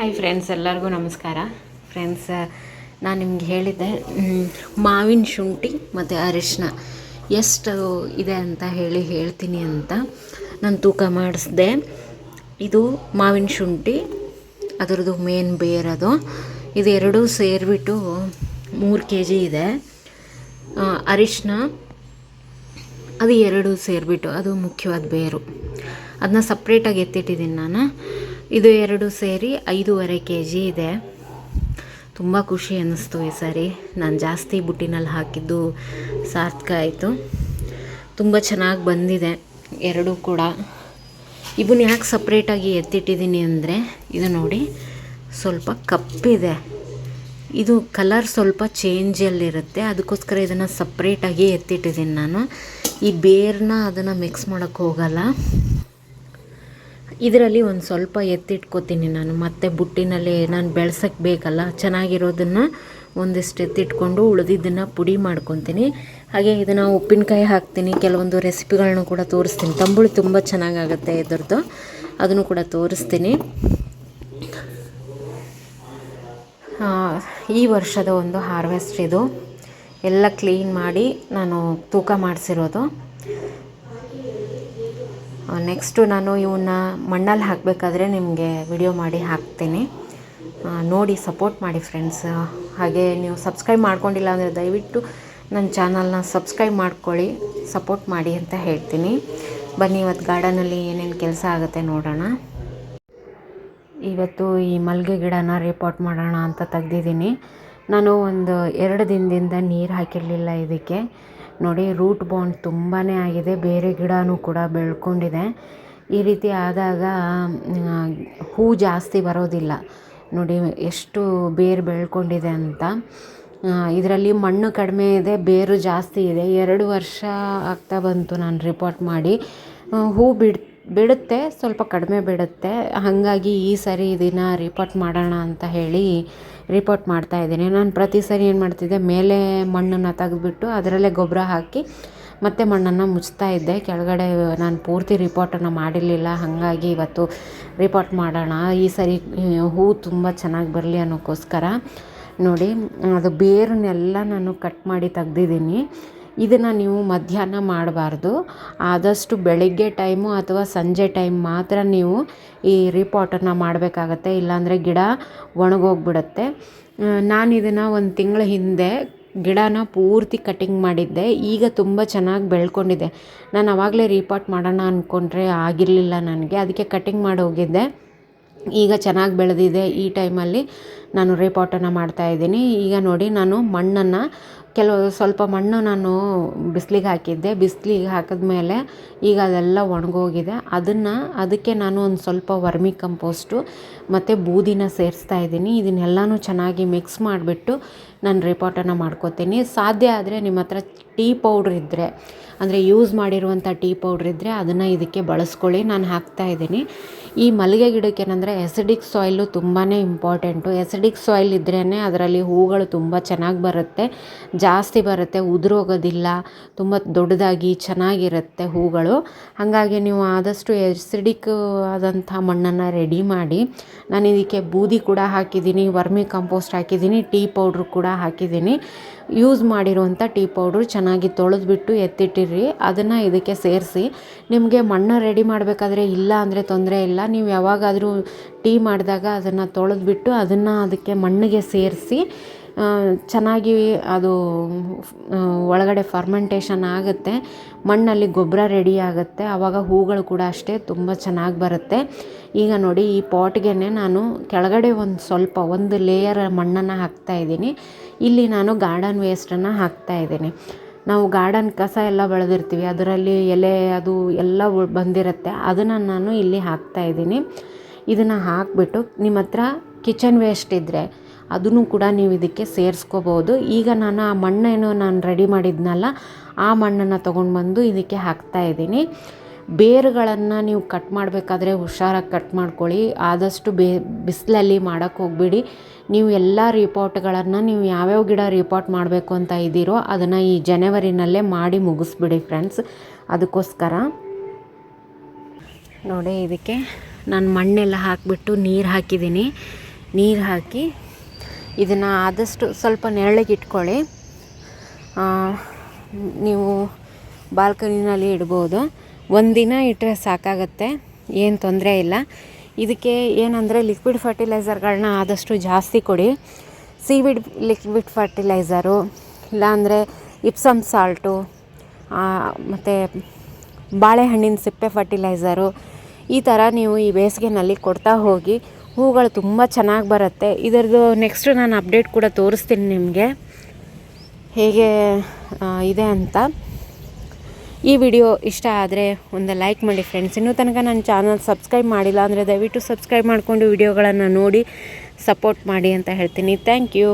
Hi friends ಎಲ್ಲರಿಗೂ ನಮಸ್ಕಾರ. Friends ನಾನು ನಿಮ್ಗೆ ಹೇಳಿದ್ದೆ ಮಾವಿನ ಶುಂಠಿ ಮತ್ತು ಅರಿಶಿನ ಎಷ್ಟು ಇದೆ ಅಂತ ಹೇಳಿ ಹೇಳ್ತೀನಿ ಅಂತ ನಾನು ತೂಕ ಮಾಡಿಸ್ದೆ. ಇದು ಮಾವಿನ ಶುಂಠಿ, ಅದರದ್ದು ಮೇನ್ ಬೇರದು ಇದು ಎರಡೂ ಸೇರಿಬಿಟ್ಟು ಮೂರು ಕೆ ಜಿ ಇದೆ ಅರಿಶಿನ ಅದು ಎರಡು ಸೇರಿಬಿಟ್ಟು ಅದು ಮುಖ್ಯವಾದ ಬೇರು ಅದನ್ನ ಸಪ್ರೇಟಾಗಿ ಎತ್ತಿಟ್ಟಿದ್ದೀನಿ ನಾನು. ಇದು ಎರಡು ಸೇರಿ ಐದೂವರೆ ಕೆ ಜಿ ಇದೆ. ತುಂಬ ಖುಷಿ ಅನ್ನಿಸ್ತು ಈ ಸಾರಿ. ನಾನು ಜಾಸ್ತಿ ಬುಟ್ಟಿನಲ್ಲಿ ಹಾಕಿದ್ದು ಸಾರ್ಥಕ ಆಯಿತು. ತುಂಬ ಚೆನ್ನಾಗಿ ಬಂದಿದೆ. ಎರಡೂ ಕೂಡ. ಇವನ್ನ ಯಾಕೆ ಸಪ್ರೇಟಾಗಿ ಎತ್ತಿಟ್ಟಿದ್ದೀನಿ ಅಂದರೆ, ಇದು ನೋಡಿ, ಸ್ವಲ್ಪ ಕಪ್ಪಿದೆ. ಇದು ಕಲರ್ ಸ್ವಲ್ಪ ಚೇಂಜಲ್ಲಿರುತ್ತೆ ಅದಕ್ಕೋಸ್ಕರ ಇದನ್ನು ಸಪ್ರೇಟಾಗಿ ಎತ್ತಿಟ್ಟಿದ್ದೀನಿ ನಾನು. ಈ ಬೇರನ್ನ ಅದನ್ನು ಮಿಕ್ಸ್ ಮಾಡೋಕ್ಕೆ ಹೋಗಲ್ಲ. ಇದರಲ್ಲಿ ಒಂದು ಸ್ವಲ್ಪ ಎತ್ತಿಟ್ಕೋತೀನಿ ನಾನು. ಮತ್ತೆ ಬುಟ್ಟಿನಲ್ಲಿ ನಾನು ಬೆಳ್ಸೋಕ್ಕೆ ಬೇಕಲ್ಲ, ಚೆನ್ನಾಗಿರೋದನ್ನು ಒಂದಿಷ್ಟು ಎತ್ತಿಟ್ಕೊಂಡು ಉಳಿದಿದ್ದನ್ನು ಪುಡಿ ಮಾಡ್ಕೊತೀನಿ. ಹಾಗೆ ಇದನ್ನು ಉಪ್ಪಿನಕಾಯಿ ಹಾಕ್ತೀನಿ. ಕೆಲವೊಂದು ರೆಸಿಪಿಗಳನ್ನೂ ಕೂಡ ತೋರಿಸ್ತೀನಿ. ತಂಬುಳಿ ತುಂಬ ಚೆನ್ನಾಗಾಗುತ್ತೆ ಇದ್ರದ್ದು. ಅದನ್ನು ಕೂಡ ತೋರಿಸ್ತೀನಿ. ಈ ವರ್ಷದ ಒಂದು ಹಾರ್ವೆಸ್ಟ್ ಇದು. ಎಲ್ಲ ಕ್ಲೀನ್ ಮಾಡಿ ನಾನು ತೂಕ ಮಾಡಿಸಿರೋದು. ನೆಕ್ಸ್ಟು ನಾನು ಇವನ್ನ ಮಣ್ಣಲ್ಲಿ ಹಾಕಬೇಕಾದ್ರೆ ನಿಮಗೆ ವಿಡಿಯೋ ಮಾಡಿ ಹಾಕ್ತೀನಿ. ನೋಡಿ ಸಪೋರ್ಟ್ ಮಾಡಿ ಫ್ರೆಂಡ್ಸ್ ಹಾಗೆ ನೀವು ಸಬ್ಸ್ಕ್ರೈಬ್ ಮಾಡ್ಕೊಂಡಿಲ್ಲ ಅಂದರೆ ದಯವಿಟ್ಟು ನನ್ನ ಚಾನಲ್ನ ಸಬ್ಸ್ಕ್ರೈಬ್ ಮಾಡ್ಕೊಳ್ಳಿ ಸಪೋರ್ಟ್ ಮಾಡಿ ಅಂತ ಹೇಳ್ತೀನಿ. ಬನ್ನಿ, ಇವತ್ತು ಗಾರ್ಡನಲ್ಲಿ ಏನೇನು ಕೆಲಸ ಆಗುತ್ತೆ ನೋಡೋಣ. ಇವತ್ತು ಈ ಮಲ್ಲಿಗೆ ಗಿಡನ ರಿಪೋರ್ಟ್ ಮಾಡೋಣ ಅಂತ ತೆಗ್ದಿದ್ದೀನಿ. ನಾನು ಒಂದು ಎರಡು ದಿನದಿಂದ ನೀರು ಹಾಕಿರಲಿಲ್ಲ ಇದಕ್ಕೆ. ನೋಡಿ ರೂಟ್ ಬೌಂಡ್ ತುಂಬಾ ಆಗಿದೆ. ಬೇರೆ ಗಿಡನೂ ಕೂಡ ಬೆಳ್ಕೊಂಡಿದೆ. ಈ ರೀತಿ ಆದಾಗ ಹೂ ಜಾಸ್ತಿ ಬರೋದಿಲ್ಲ. ನೋಡಿ, ಎಷ್ಟು ಬೇರು ಬೆಳ್ಕೊಂಡಿದೆ ಅಂತ. ಇದರಲ್ಲಿ ಮಣ್ಣು ಕಡಿಮೆ ಇದೆ, ಬೇರು ಜಾಸ್ತಿ ಇದೆ. ಎರಡು ವರ್ಷ ಆಗ್ತಾ ಬಂತು ನಾನು ರಿಪೋರ್ಟ್ ಮಾಡಿ. ಹೂ ಬಿಡ್ ಬಿಡುತ್ತೆ, ಸ್ವಲ್ಪ ಕಡಿಮೆ ಬಿಡುತ್ತೆ. ಹಾಗಾಗಿ ಈ ಸರಿ ಇದನ್ನು ರಿಪೋರ್ಟ್ ಮಾಡೋಣ ಅಂತ ಹೇಳಿ ರಿಪೋರ್ಟ್ ಮಾಡ್ತಾ ಇದ್ದೀನಿ. ನಾನು ಪ್ರತಿ ಸರಿ ಏನು ಮಾಡ್ತಿದ್ದೆ, ಮೇಲೆ ಮಣ್ಣನ್ನು ತೆಗೆದ್ಬಿಟ್ಟು ಅದರಲ್ಲೇ ಗೊಬ್ಬರ ಹಾಕಿ ಮತ್ತೆ ಮಣ್ಣನ್ನು ಮುಚ್ತಾ ಇದ್ದೆ. ಕೆಳಗಡೆ ನಾನು ಪೂರ್ತಿ ರಿಪೋರ್ಟನ್ನು ಮಾಡಿರಲಿಲ್ಲ. ಹಾಗಾಗಿ ಇವತ್ತು ರಿಪೋರ್ಟ್ ಮಾಡೋಣ. ಈ ಸರಿ ಹೂ ತುಂಬ ಚೆನ್ನಾಗಿ ಬರಲಿ ಅನ್ನೋಕ್ಕೋಸ್ಕರ ನೋಡಿ, ಅದು ಬೇರನ್ನೆಲ್ಲ ನಾನು ಕಟ್ ಮಾಡಿ ತೆಗ್ದಿದ್ದೀನಿ. ಇದನ್ನು ನೀವು ಮಧ್ಯಾಹ್ನ ಮಾಡಬಾರ್ದು. ಆದಷ್ಟು ಬೆಳಿಗ್ಗೆ ಟೈಮು ಅಥವಾ ಸಂಜೆ ಟೈಮ್ ಮಾತ್ರ ನೀವು ಈ ರಿಪೋರ್ಟನ್ನು ಮಾಡಬೇಕಾಗತ್ತೆ. ಇಲ್ಲಾಂದರೆ ಗಿಡ ಒಣಗೋಗ್ಬಿಡುತ್ತೆ. ನಾನು ಇದನ್ನು ಒಂದು ತಿಂಗಳ ಹಿಂದೆ ಗಿಡನ ಪೂರ್ತಿ ಕಟಿಂಗ್ ಮಾಡಿದ್ದೆ. ಈಗ ತುಂಬ ಚೆನ್ನಾಗಿ ಬೆಳ್ಕೊಂಡಿದೆ. ನಾನು ಆವಾಗಲೇ ರಿಪೋರ್ಟ್ ಮಾಡೋಣ ಅಂದ್ಕೊಂಡ್ರೆ ಆಗಿರಲಿಲ್ಲ ನನಗೆ. ಅದಕ್ಕೆ ಕಟಿಂಗ್ ಮಾಡಿ ಹೋಗಿದ್ದೆ. ಈಗ ಚೆನ್ನಾಗಿ ಬೆಳೆದಿದೆ. ಈ ಟೈಮಲ್ಲಿ ನಾನು ರಿಪೋರ್ಟನ್ನು ಮಾಡ್ತಾಯಿದ್ದೀನಿ ಈಗ ನೋಡಿ ನಾನು ಮಣ್ಣನ್ನು ಕೆಲವು ಸ್ವಲ್ಪ ಮಣ್ಣು ನಾನು ಬಿಸಿಲಿಗೆ ಹಾಕಿದ್ದೆ. ಬಿಸಿಲಿಗೆ ಹಾಕಿದ್ಮೇಲೆ ಈಗ ಅದೆಲ್ಲ ಒಣಗೋಗಿದೆ. ಅದನ್ನು, ಅದಕ್ಕೆ ನಾನು ಒಂದು ಸ್ವಲ್ಪ ವರ್ಮಿ ಕಂಪೋಸ್ಟು ಮತ್ತು ಬೂದಿನ ಸೇರಿಸ್ತಾ ಇದ್ದೀನಿ. ಇದನ್ನೆಲ್ಲನೂ ಚೆನ್ನಾಗಿ ಮಿಕ್ಸ್ ಮಾಡಿಬಿಟ್ಟು ನಾನು ರಿಪೋರ್ಟನ್ನು ಮಾಡ್ಕೋತೀನಿ. ಸಾಧ್ಯ ಆದರೆ ನಿಮ್ಮ ಹತ್ರ ಟೀ ಪೌಡ್ರ್ ಇದ್ದರೆ ಅಂದರೆ ಯೂಸ್ ಮಾಡಿರುವಂಥ ಟೀ ಪೌಡ್ರ್ ಇದ್ದರೆ ಅದನ್ನು ಇದಕ್ಕೆ ಬಳಸ್ಕೊಳ್ಳಿ. ನಾನು ಹಾಕ್ತಾ ಇದ್ದೀನಿ. ಈ ಮಲ್ಲಿಗೆ ಗಿಡಕ್ಕೆ ಏನಂದರೆ ಎಸಿಡಿಕ್ ಸಾಯ್ಲು ತುಂಬಾ ಇಂಪಾರ್ಟೆಂಟು ಎಸಿಡಿಕ್ ಸಾಯಿಲ್ ಇದ್ರೇ ಅದರಲ್ಲಿ ಹೂಗಳು ತುಂಬ ಚೆನ್ನಾಗಿ ಬರುತ್ತೆ. ಜಾಸ್ತಿ ಬರುತ್ತೆ, ಉದುರೋಗೋದಿಲ್ಲ, ತುಂಬ ದೊಡ್ಡದಾಗಿ ಚೆನ್ನಾಗಿರುತ್ತೆ ಹೂಗಳು. ಹಾಗಾಗಿ ನೀವು ಆದಷ್ಟು ಎಸಿಡಿಕ್ ಆದಂಥ ಮಣ್ಣನ್ನು ರೆಡಿ ಮಾಡಿ, ನಾನು ಇದಕ್ಕೆ ಬೂದಿ ಕೂಡ ಹಾಕಿದ್ದೀನಿ, ವರ್ಮಿ ಕಂಪೋಸ್ಟ್ ಹಾಕಿದ್ದೀನಿ, ಟೀ ಪೌಡ್ರ್ ಕೂಡ ಹಾಕಿದ್ದೀನಿ. ಯೂಸ್ ಮಾಡಿರುವಂಥ ಟೀ ಪೌಡ್ರು ಚೆನ್ನಾಗಿ ತೊಳೆದ್ಬಿಟ್ಟು ಎತ್ತಿಟ್ಟಿರಿ, ಅದನ್ನು ಇದಕ್ಕೆ ಸೇರಿಸಿ. ನಿಮಗೆ ಮಣ್ಣು ರೆಡಿ ಮಾಡಬೇಕಾದ್ರೆ ಇಲ್ಲ ಅಂದರೆ ತೊಂದರೆ ಇಲ್ಲ, ನೀವು ಯಾವಾಗಾದರೂ ಟೀ ಮಾಡಿದಾಗ ಅದನ್ನು ತೊಳೆದ್ಬಿಟ್ಟು ಅದನ್ನು ಅದಕ್ಕೆ ಮಣ್ಣಿಗೆ ಸೇರಿಸಿ ಚೆನ್ನಾಗಿ ಅದು ಒಳಗಡೆ ಫರ್ಮೆಂಟೇಷನ್ ಆಗುತ್ತೆ. ಮಣ್ಣಲ್ಲಿ ಗೊಬ್ಬರ ರೆಡಿ ಆಗುತ್ತೆ. ಆವಾಗ ಹೂಗಳು ಕೂಡ ಅಷ್ಟೇ ತುಂಬ ಚೆನ್ನಾಗಿ ಬರುತ್ತೆ. ಈಗ ನೋಡಿ, ಈ ಪಾಟ್ಗೆ ನಾನು ಕೆಳಗಡೆ ಒಂದು ಸ್ವಲ್ಪ, ಒಂದು ಲೇಯರ್ ಮಣ್ಣನ್ನು ಹಾಕ್ತಾ ಇದ್ದೀನಿ. ಇಲ್ಲಿ ನಾನು ಗಾರ್ಡನ್ ವೇಸ್ಟನ್ನು ಹಾಕ್ತಾ ಇದ್ದೀನಿ. ನಾವು ಗಾರ್ಡನ್ ಕಸ ಎಲ್ಲ ಬೆಳೆದಿರ್ತೀವಿ. ಅದರಲ್ಲಿ ಎಲೆ, ಅದು ಎಲ್ಲ ಬಂದಿರುತ್ತೆ. ಅದನ್ನು ನಾನು ಇಲ್ಲಿ ಹಾಕ್ತಾ ಇದ್ದೀನಿ. ಇದನ್ನು ಹಾಕಿಬಿಟ್ಟು ನಿಮ್ಮ ಹತ್ರ ಕಿಚನ್ ವೇಸ್ಟ್ ಇದ್ದರೆ ಅದನ್ನು ಕೂಡ ನೀವು ಇದಕ್ಕೆ ಸೇರಿಸ್ಕೋಬೋದು. ಈಗ ನಾನು ಆ ಮಣ್ಣೇನು ನಾನು ರೆಡಿ ಮಾಡಿದ್ನಲ್ಲ, ಆ ಮಣ್ಣನ್ನು ತೊಗೊಂಡು ಬಂದು ಇದಕ್ಕೆ ಹಾಕ್ತಾ ಇದ್ದೀನಿ. ಬೇರುಗಳನ್ನು ನೀವು ಕಟ್ ಮಾಡಬೇಕಾದ್ರೆ ಹುಷಾರಾಗಿ ಕಟ್ ಮಾಡ್ಕೊಳ್ಳಿ. ಆದಷ್ಟು ಬೇ, ಬಿಸಿಲಲ್ಲಿ ಮಾಡೋಕ್ಕೆ ಹೋಗ್ಬೇಡಿ. ನೀವು ಎಲ್ಲ ರಿಪೋರ್ಟ್ಗಳನ್ನು ನೀವು ಯಾವ್ಯಾವ ಗಿಡ ರಿಪೋರ್ಟ್ ಮಾಡಬೇಕು ಅಂತ ಇದ್ದೀರೋ ಅದನ್ನು ಈ ಜನವರಿನಲ್ಲೇ ಮಾಡಿ ಮುಗಿಸ್ಬಿಡಿ ಫ್ರೆಂಡ್ಸ್ ಅದಕ್ಕೋಸ್ಕರ ನೋಡಿ ಇದಕ್ಕೆ ನಾನು ಮಣ್ಣೆಲ್ಲ ಹಾಕಿಬಿಟ್ಟು ನೀರು ಹಾಕಿದ್ದೀನಿ. ನೀರು ಹಾಕಿ ಇದನ್ನು ಆದಷ್ಟು ಸ್ವಲ್ಪ ನೆರಳಿಗೆ ಇಟ್ಕೊಳ್ಳಿ. ನೀವು ಬಾಲ್ಕನಿನಲ್ಲಿ ಇಡ್ಬೋದು. ಒಂದಿನ ಇಟ್ಟರೆ ಸಾಕಾಗತ್ತೆ, ಏನು ತೊಂದರೆ ಇಲ್ಲ. ಇದಕ್ಕೆ ಏನಂದರೆ ಲಿಕ್ವಿಡ್ ಫರ್ಟಿಲೈಸರ್ಗಳನ್ನ ಆದಷ್ಟು ಜಾಸ್ತಿ ಕೊಡಿ. ಸೀವಿಡ್ ಲಿಕ್ವಿಡ್ ಫರ್ಟಿಲೈಸರು ಇಲ್ಲಾಂದರೆ ಇಪ್ಸಮ್ ಸಾಲ್ಟು ಮತ್ತು ಬಾಳೆಹಣ್ಣಿನ ಸಿಪ್ಪೆ ಫರ್ಟಿಲೈಸರು ಈ ಥರ ನೀವು ಈ ಬೇಸಿಗೆನಲ್ಲಿ ಕೊಡ್ತಾ ಹೋಗಿ ಹೂಗಳು ತುಂಬ ಚೆನ್ನಾಗಿ ಬರುತ್ತೆ. ಇದರದ್ದು ನೆಕ್ಸ್ಟ್ ನಾನು ಅಪ್ಡೇಟ್ ಕೂಡ ತೋರಿಸ್ತೀನಿ ನಿಮಗೆ. ಹೇಗೆ ಇದೆ ಅಂತ. ಈ ವಿಡಿಯೋ ಇಷ್ಟ ಆದರೆ ಒಂದು ಲೈಕ್ ಮಾಡಿ ಫ್ರೆಂಡ್ಸ್ ಇನ್ನೂ ತನಕ ನನ್ನ ಚಾನಲ್ ಸಬ್ಸ್ಕ್ರೈಬ್ ಮಾಡಿಲ್ಲ ಅಂದರೆ ದಯವಿಟ್ಟು ಸಬ್ಸ್ಕ್ರೈಬ್ ಮಾಡಿಕೊಂಡು ವಿಡಿಯೋಗಳನ್ನು ನೋಡಿ ಸಪೋರ್ಟ್ ಮಾಡಿ ಅಂತ ಹೇಳ್ತೀನಿ. Thank you